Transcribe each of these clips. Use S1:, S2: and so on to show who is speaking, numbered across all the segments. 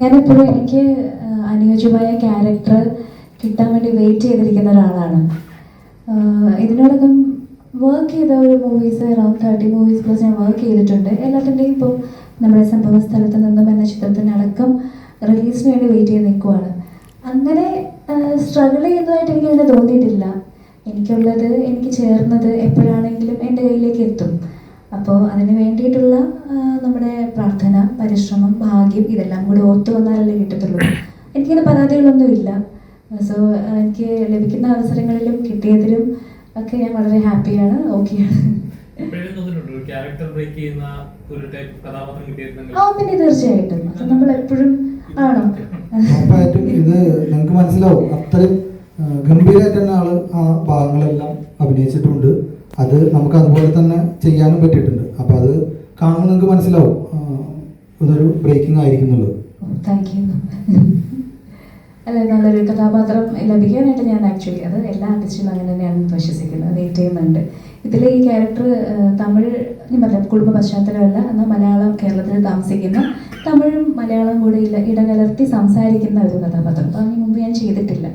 S1: ഞാനെപ്പോഴും എനിക്ക് അനുയോജ്യമായ ക്യാരക്ടർ കിട്ടാൻ വേണ്ടി വെയിറ്റ് ചെയ്തിരിക്കുന്ന ഒരാളാണ്. ഇതിനോടകം വർക്ക് ചെയ്ത ഒരു movies around thirty movies plus ഞാൻ വർക്ക് ചെയ്തിട്ടുണ്ട്. എല്ലാത്തിന്റെയും ഇപ്പം നമ്മുടെ സംഭവ സ്ഥലത്ത് നിന്നും എന്ന ചിത്രത്തിനടക്കം റിലീസിന് വേണ്ടി വെയിറ്റ് ചെയ്ത് നിൽക്കുവാണ്. അങ്ങനെ സ്ട്രഗിൾ ചെയ്യുന്നതായിട്ട് എനിക്ക് അങ്ങനെ തോന്നിയിട്ടില്ല. എനിക്കുള്ളത് എനിക്ക് ചേർന്നത് എപ്പോഴാണെങ്കിലും എന്റെ കയ്യിലേക്ക് എത്തും. അപ്പോൾ അതിന് വേണ്ടിയിട്ടുള്ള നമ്മുടെ പ്രാർത്ഥന പരിശ്രമം ഭാഗ്യം ഇതെല്ലാം കൂടി ഓർത്തു വന്നാലല്ലേ കിട്ടത്തുള്ളൂ. എനിക്കിങ്ങനെ പരാതികളൊന്നുമില്ല. സോ എനിക്ക് ലഭിക്കുന്ന അവസരങ്ങളിലും കിട്ടിയതിലും ഒക്കെ ഞാൻ വളരെ ഹാപ്പിയാണ് ഓക്കെയാണ്.
S2: എപ്പോഴും തോന്നിയിട്ടുണ്ടോ ഒരു ബ്രേക്ക് ചെയ്യുന്ന ഒരു ടൈപ്പ് കഥാപാത്രം കിട്ടിയിരുന്നെങ്കിൽ.
S1: ആ പിന്നെ തീർച്ചയായിട്ടും. അത് നമ്മൾ എപ്പോഴും ആണോ?
S3: ഇത് നിങ്ങൾക്ക് മനസ്സിലാവും. അത്രയും ഗംഭീരമായിട്ട് തന്നെ ആൾ ആ ഭാഗങ്ങളെല്ലാം അഭിനയിച്ചിട്ടുണ്ട്. അത് നമുക്ക് അതുപോലെ തന്നെ ചെയ്യാനും പറ്റിയിട്ടുണ്ട്. അപ്പൊ അത് കാണുമ്പോൾ നിങ്ങൾക്ക് മനസ്സിലാവും. ഇതൊരു ബ്രേക്കിംഗ് ആയിരിക്കുന്നുള്ളത്
S1: താങ്ക് യു അല്ല നല്ലൊരു കഥാപാത്രം ലഭിക്കാനായിട്ട് ഞാൻ ആക്ച്വലി അത് എല്ലാ ആർട്ടിസ്റ്റും അങ്ങനെ തന്നെയാണ് വിശ്വസിക്കുന്നത്. വെയിറ്റ് ചെയ്യുന്നുണ്ട് ഇതിൽ ഈ ക്യാരക്ടർ തമിഴ് ഞാൻ പറയാം കുടുംബ പശ്ചാത്തലമല്ല. എന്നാൽ മലയാളം കേരളത്തിൽ താമസിക്കുന്ന തമിഴും മലയാളം കൂടെ ഇല്ല ഇടകലർത്തി സംസാരിക്കുന്ന ഒരു കഥാപാത്രം. അപ്പോൾ അതിന് മുമ്പ് ഞാൻ ചെയ്തിട്ടില്ല.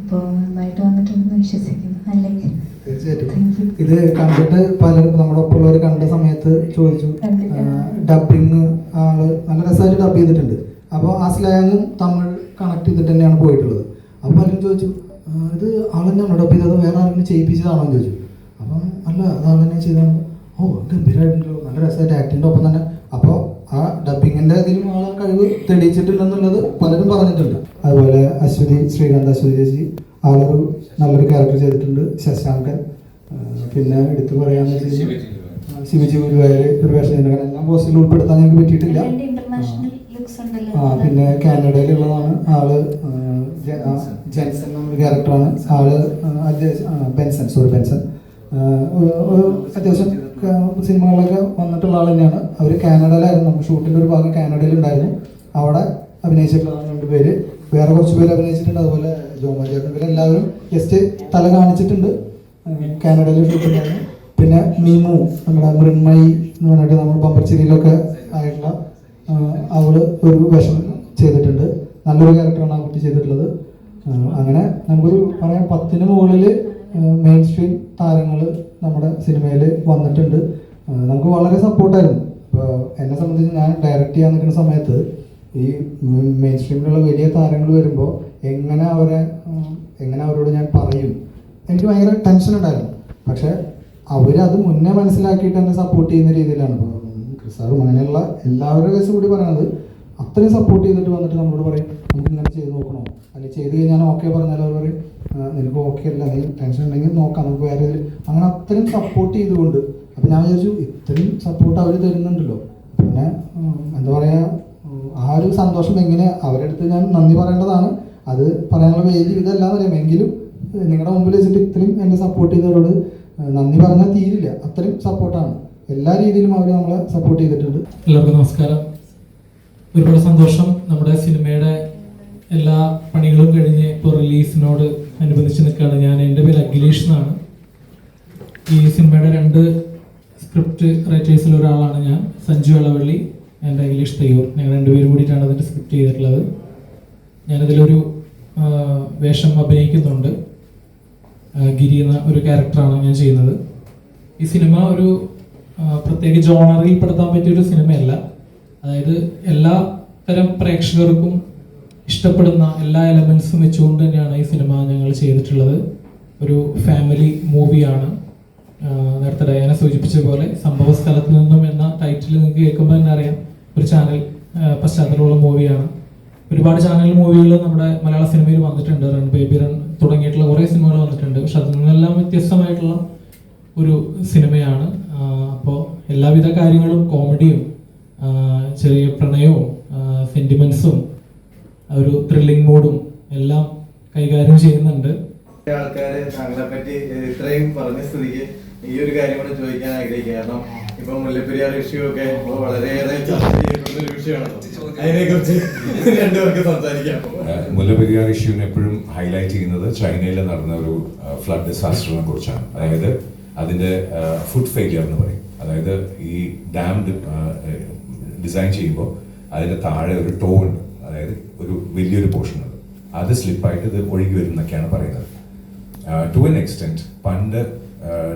S1: അപ്പോൾ നന്നായിട്ട് വന്നിട്ടുണ്ടെന്ന് വിശ്വസിക്കുന്നു. അല്ലെങ്കിൽ
S3: തീർച്ചയായിട്ടും. ഇത് കണ്ടിട്ട് പലരും നമ്മുടെ ഒപ്പമുള്ളവർ കണ്ട സമയത്ത് ചോദിച്ചു. ഡബിങ് ആൾ നല്ല രസമായിട്ട് ഡബ് ചെയ്തിട്ടുണ്ട്. അപ്പോൾ ആ സ്ലാങ്ങും തമിഴ് കണക്ട് ചെയ്തിട്ട് തന്നെയാണ് പോയിട്ടുള്ളത്. അപ്പോൾ പലരും ചോദിച്ചു ഇത് ആൾ തന്നെയാണോ ഡബ് ചെയ്തത്? വേറെ ആരെങ്കിലും ചെയ്യിപ്പിച്ചതാണോ എന്ന് ചോദിച്ചു. അപ്പം അല്ല അത് ആൾ തന്നെ ചെയ്താണ് ഓ ഗംഭീരമായിട്ടുണ്ടല്ലോ നല്ല രസമായിട്ട് ആക്ടിന്റെ ഒപ്പം തന്നെ അപ്പോൾ ആ ഡബിങ്ങിന്റെ ഇതിലും ആളെ കഴിവ് തെളിയിച്ചിട്ടില്ലെന്നുള്ളത് പലരും പറഞ്ഞിട്ടുണ്ട്. അതുപോലെ അശ്വതി ശ്രീകാന്ത് അശ്വതി ചേച്ചി ആളൊരു നല്ലൊരു ക്യാരക്ടർ ചെയ്തിട്ടുണ്ട് ശശാങ്കൻ. പിന്നെ എടുത്തു പറയാന്ന് വെച്ച് കഴിഞ്ഞാൽ ശിവജി ഗുരുവായൂർ ഒരു വേഷം എല്ലാം പോസ്റ്റിൽ ഉൾപ്പെടുത്താൻ ഞങ്ങൾക്ക് പറ്റിയിട്ടില്ല.
S1: ഇന്റർനാഷണൽ ലുക്സ് ഉണ്ടല്ലോ.
S3: ആ പിന്നെ കാനഡയിലുള്ളതാണ് ആൾ ജെൻസൺ എന്നൊരു ക്യാരക്ടറാണ് ആൾ ബെൻസൺ സോറി ബെൻസൺ. ഒരു- ഒരു അത്യാവശ്യം സിനിമകളിലൊക്കെ വന്നിട്ടുള്ള ആൾ തന്നെയാണ്. അവർ കാനഡയിലായിരുന്നു. ഷൂട്ടിന്റെ ഒരു ഭാഗം കാനഡയിലുണ്ടായിരുന്നു. അവിടെ അഭിനയിച്ചിട്ടുള്ളതാണ് രണ്ട് പേര്. വേറെ കുറച്ച് പേര് അഭിനയിച്ചിട്ടുണ്ട്. അതുപോലെ ജോമ ചേട്ടൻ ഇവരെല്ലാവരും ജസ്റ്റ് തല കാണിച്ചിട്ടുണ്ട്. കാനഡയിൽ ഷൂട്ടിണ്ടായിരുന്നു പിന്നെ മീമു നമ്മുടെ മൃണ്മയി എന്ന് പറഞ്ഞിട്ട് നമ്മൾ ബമ്പർച്ചിരിയിലൊക്കെ ആയിട്ടുള്ള അവൾ ഒരു വേഷം ചെയ്തിട്ടുണ്ട്. നല്ലൊരു ക്യാരക്ടറാണ് ആ കുട്ടി ചെയ്തിട്ടുള്ളത്. അങ്ങനെ നമുക്കൊരു പറയാം പത്തിന് മുകളിൽ മെയിൻ സ്ട്രീം താരങ്ങൾ നമ്മുടെ സിനിമയിൽ വന്നിട്ടുണ്ട്. നമുക്ക് വളരെ സപ്പോർട്ടായിരുന്നു ഇപ്പോൾ എന്നെ സംബന്ധിച്ച് ഞാൻ ഡയറക്റ്റ് ചെയ്യാൻ നിൽക്കുന്ന സമയത്ത് ഈ മെയിൻ സ്ട്രീമിലുള്ള വലിയ താരങ്ങൾ വരുമ്പോൾ എങ്ങനെ അവരെ എങ്ങനെ അവരോട് ഞാൻ പറയും? എനിക്ക് ഭയങ്കര ടെൻഷൻ ഉണ്ടായിരുന്നു. പക്ഷെ അവരത് മുന്നേ മനസ്സിലാക്കിയിട്ട് എന്നെ സപ്പോർട്ട് ചെയ്യുന്ന രീതിയിലാണ്. ഇപ്പോൾ ക്രിസാറും അങ്ങനെയുള്ള എല്ലാവരുടെ കേസ് കൂടി പറയണത് അത്രയും സപ്പോർട്ട് ചെയ്തിട്ട് വന്നിട്ട് നമ്മളോട് പറയും നമുക്ക് ഇങ്ങനെ ചെയ്ത് നോക്കണോ? അല്ലെങ്കിൽ ചെയ്ത് കഴിഞ്ഞാൽ ഓക്കെ പറഞ്ഞാൽ അവർ പറയും എനിക്ക് ഓക്കെ അല്ല നീ ടെൻഷൻ ഉണ്ടെങ്കിൽ നോക്കാം നമുക്ക് വേറെ ഇതിൽ അങ്ങനെ അത്രയും സപ്പോർട്ട് ചെയ്തുകൊണ്ട്. അപ്പം ഞാൻ വിചാരിച്ചു ഇത്രയും സപ്പോർട്ട് അവർ തരുന്നുണ്ടല്ലോ. പിന്നെ എന്താ പറയുക ആ ഒരു സന്തോഷം എങ്ങനെ അവരുടെ അടുത്ത് ഞാൻ നന്ദി പറയേണ്ടതാണ്. അത് പറയാനുള്ള വേദി ഇതല്ലാന്ന് പറയാം. എങ്കിലും നിങ്ങളുടെ മുമ്പിൽ വെച്ചിട്ട് ഇത്രയും എന്നെ സപ്പോർട്ട് ചെയ്തവരോട് നന്ദി പറഞ്ഞാൽ തീരില്ല. അത്രയും സപ്പോർട്ടാണ് എല്ലാ രീതിയിലും അവർ നമ്മളെ സപ്പോർട്ട് ചെയ്തിട്ടുണ്ട്.
S2: എല്ലാവർക്കും നമസ്കാരം. ഒരുപാട് സന്തോഷം. നമ്മുടെ സിനിമയുടെ എല്ലാ പണികളും കഴിഞ്ഞ് ഇപ്പോൾ റിലീസിനോട് അനുബന്ധിച്ച് നിൽക്കുകയാണ് ഞാൻ. എന്റെ പേര് അഖിലേഷ് എന്നാണ്. ഈ സിനിമയുടെ രണ്ട് സ്ക്രിപ്റ്റ് റൈറ്റേഴ്സിൽ ഒരാളാണ് ഞാൻ സഞ്ജു ഇളവള്ളി എന്റെ ഇംഗ്ലീഷ് തെയ്യൂർ ഞങ്ങൾ രണ്ടുപേരും കൂടിയിട്ടാണ് അതിന്റെ സ്ക്രിപ്റ്റ് ചെയ്തിട്ടുള്ളത്. ഞാനതിലൊരു വേഷം അഭിനയിക്കുന്നുണ്ട്. ഗിരി എന്ന ഒരു ക്യാരക്ടറാണ് ഞാൻ ചെയ്യുന്നത്. ഈ സിനിമ ഒരു പ്രത്യേക ജോണറിൽ പെടുത്താൻ പറ്റിയൊരു സിനിമയല്ല. അതായത് എല്ലാ തരം പ്രേക്ഷകർക്കും ഇഷ്ടപ്പെടുന്ന എല്ലാ എലമെൻസും വെച്ചുകൊണ്ട് തന്നെയാണ് ഈ സിനിമ ഞങ്ങൾ ചെയ്തിട്ടുള്ളത്. ഒരു ഫാമിലി മൂവിയാണ് നേരത്തെ ഡയാന സൂചിപ്പിച്ച പോലെ സംഭവ സ്ഥലത്ത് നിന്നും എന്ന ടൈറ്റിൽ നിങ്ങൾക്ക് കേൾക്കുമ്പോൾ തന്നെ അറിയാം. ഒരു ചാനൽ പശ്ചാത്തലമുള്ള മൂവിയാണ്. ഒരുപാട് ചാനൽ മൂവികൾ നമ്മുടെ മലയാള സിനിമയിൽ വന്നിട്ടുണ്ട്. റൺ ബേബി റൺ തുടങ്ങിയിട്ടുള്ള കുറേ സിനിമകൾ വന്നിട്ടുണ്ട്. പക്ഷെ അതിൽ നിന്നെല്ലാം വ്യത്യസ്തമായിട്ടുള്ള ഒരു സിനിമയാണ്. അപ്പോൾ എല്ലാവിധ കാര്യങ്ങളും കോമഡിയും ചെറിയ പ്രണയവും സെന്റിമെന്റ്സും ഒരു ത്രില്ലിംഗ് മൂഡും എല്ലാം കൈകാര്യം ചെയ്യുന്നുണ്ട്.
S4: ആൾക്കാരെ താങ്കളെ പറ്റി ഇത്രയും പറഞ്ഞ സ്ഥിതിക്ക് ഈ ഒരു കാര്യം കൂടെ ചോദിക്കാൻ ആഗ്രഹിക്കുക. കാരണം ഇപ്പൊ മുല്ലപ്പെരിയാർ ഇഷ്യൂ വളരെയേറെ ചർച്ച ചെയ്യപ്പെടുന്ന ഒരു വിഷയമാണ്. അതിനെ സംസാരിക്കാം.
S5: മുല്ലപ്പെരിയാർ ഇഷ്യൂവിനെ എപ്പോഴും ഹൈലൈറ്റ് ചെയ്യുന്നത് ചൈനയിൽ നടന്ന ഒരു ഫ്ലഡ് ഡിസാസ്റ്ററിനെ കുറിച്ചാണ്. അതായത് അതിന്റെ ഫുഡ് ഫെയിലിയർ എന്ന് പറയും. അതായത് ഈ ഡാം ഡിസൈൻ ചെയ്യുമ്പോൾ അതിന്റെ താഴെ ഒരു ടോൺ അതായത് ഒരു ടോ ഉണ്ട്. അത് സ്ലിപ്പായിട്ട് ഇത് ഒഴുകി വരുന്നൊക്കെയാണ് പറയുന്നത്. ടു എൻ എക്സ്റ്റെന്റ് പണ്ട്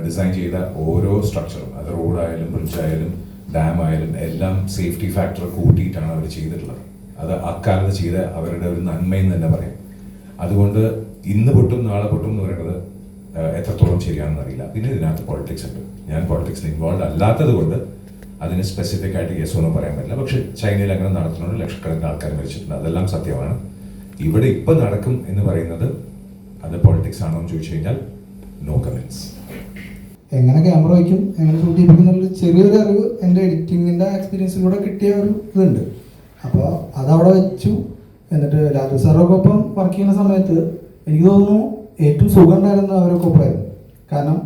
S5: ഡിസൈൻ ചെയ്ത ഓരോ സ്ട്രക്ചറും അത് റോഡായാലും ബ്രിഡ്ജ് ആയാലും ഡാം ആയാലും എല്ലാം സേഫ്റ്റി ഫാക്ടർ കൂട്ടിയിട്ടാണ് അവർ ചെയ്തിട്ടുള്ളത്. അത് അക്കാലത്ത് ചെയ്ത അവരുടെ ഒരു നന്മയെന്ന് തന്നെ പറയാം. അതുകൊണ്ട് ഇന്ന് പൊട്ടും നാളെ പൊട്ടും എന്ന് പറയുന്നത് എത്രത്തോളം ശരിയാണെന്ന് അറിയില്ല. പിന്നെ ഇതിനകത്ത് പോളിറ്റിക്സ് ഉണ്ട്. ഞാൻ പോളിറ്റിക്സിൽ ഇൻവോൾവ് അല്ലാത്തത് കൊണ്ട് അതിന് സ്പെസിഫിക് ആയിട്ട് യെസ് ഒന്നും പറയാൻ പറ്റില്ല. പക്ഷെ ചൈനയിൽ അങ്ങനെ നടത്തുന്നുണ്ട് ലക്ഷക്കണക്കിന് ആൾക്കാർ മരിച്ചിട്ടുണ്ട്. അതെല്ലാം സത്യമാണ്. ഇവിടെ ഇപ്പം നടക്കും എന്ന് പറയുന്നത് അത് പോളിറ്റിക്സ് ആണോ എന്ന് ചോദിച്ചു കഴിഞ്ഞാൽ നോ കമൻസ്
S3: എങ്ങനെ ക്യാമറ വയ്ക്കും എങ്ങനെ ഷൂട്ട് ചെയ്യിപ്പിക്കുന്നുള്ള ചെറിയൊരു അറിവ് എന്റെ എഡിറ്റിങ്ങിന്റെ എക്സ്പീരിയൻസിലൂടെ കിട്ടിയ ഒരു ഇതുണ്ട്. അപ്പോൾ അതവിടെ വെച്ചു. എന്നിട്ട് രാജു സാറൊക്കെ ഒപ്പം വർക്ക് ചെയ്യുന്ന സമയത്ത് എനിക്ക് തോന്നുന്നു ഏറ്റവും സുഖം ഉണ്ടായിരുന്നത് അവരൊക്കെ ഒപ്പമായിരുന്നു. കാരണം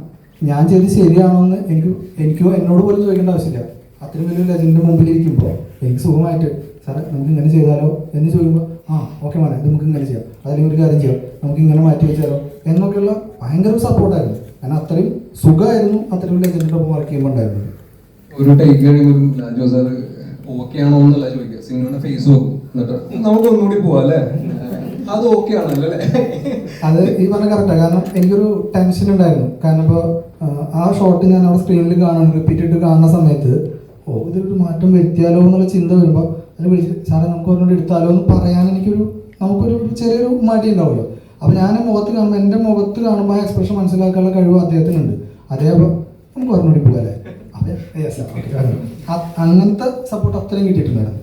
S3: ഞാൻ ചെയ്ത് ശരിയാണോ എന്ന് എനിക്ക് എനിക്ക് എന്നോട് പോലും ചോദിക്കേണ്ട ആവശ്യമില്ല. അത്രയും വലിയ ലെജൻഡിന്റെ മുമ്പിൽ ഇരിക്കുമ്പോൾ എനിക്ക് സുഖമായിട്ട് സാറേ നമുക്ക് ഇങ്ങനെ ചെയ്താലോ? എന്ന് ചോദിക്കുമ്പോൾ ആ ഓക്കെ മാഡം നമുക്ക് ഇങ്ങനെ ചെയ്യാം. അല്ലെങ്കിൽ ഒരു കാര്യം ചെയ്യാം. നമുക്ക് ഇങ്ങനെ മാറ്റി വെച്ചാലോ? എന്നൊക്കെയുള്ള ഭയങ്കര സപ്പോർട്ടായിരുന്നു കാരണം അത്രയും സുഖമായിരുന്നു അത്രയും ഒപ്പം വർക്ക് ചെയ്യുമ്പോൾ ഉണ്ടായിരുന്നത്.
S6: ഒരു ടൈം കഴിയുമ്പോഴും രാജു സാർ ഓക്കെ ആണോ എന്നല്ല ചോദിക്കുക. സിനിമയുടെ ഫേസ് നോക്കും. എന്നിട്ട് നമുക്ക് ഒന്നുകൂടി പോവാം അല്ലേ? അത് ഓക്കെ ആണല്ലോ അല്ലേ?
S3: അത് ഈ പറഞ്ഞ കറക്റ്റാണ് കാരണം എനിക്കൊരു ടെൻഷൻ ഉണ്ടായിരുന്നു. കാരണം ഇപ്പോൾ ആ ഷോട്ട് ഞാൻ അവിടെ സ്ക്രീനിൽ കാണാൻ റിപ്പീറ്റ് കാണുന്ന സമയത്ത് ഓ ഇതൊരു മാറ്റം വരുത്തിയാലോ എന്നുള്ള ചിന്ത വരുമ്പോൾ അത് വിളിച്ച് സാറേ നമുക്ക് ഒരെണ്ണം എടുത്താലോ എന്ന് പറയാൻ എനിക്കൊരു നമുക്കൊരു ചെറിയൊരു മടി ഉണ്ടാവുമല്ലോ അപ്പോൾ ഞാൻ മുഖത്ത് കാണുമ്പോൾ എന്റെ മുഖത്ത് കാണുമ്പോൾ ആ എക്സ്പ്രഷൻ മനസ്സിലാക്കാനുള്ള കഴിവ് അദ്ദേഹത്തിനുണ്ട്. അതേപോലെ നമുക്ക് ഒരെണ്ണം പോകാല്ലേ അതെ അങ്ങനത്തെ സപ്പോർട്ട് അത്രയും കിട്ടിയിട്ടുണ്ടായിരുന്നു